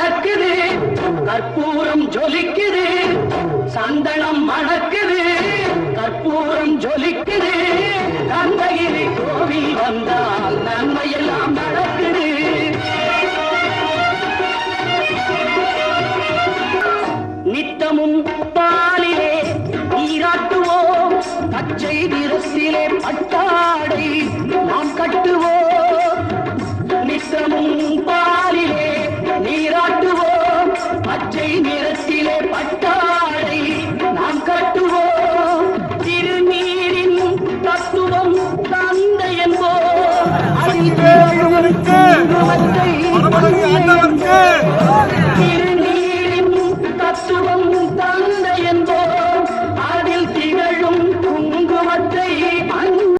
நடக்குது கற்பூரம் ஜொலிக்குது. சந்தனம் மணக்குது. கற்பூரம் ஜொலிக்குது. கந்தகிரி கோவில் வந்தால் நன்மையெல்லாம் நடக்குது. நித்தமும் பாலிலே நீராட்டுவோம். தச்செய்தி என்போம் அதில் ஆண்டவருக்கு உருவத்தை மறுமலர்ச்சி ஆண்டவருக்கு திரு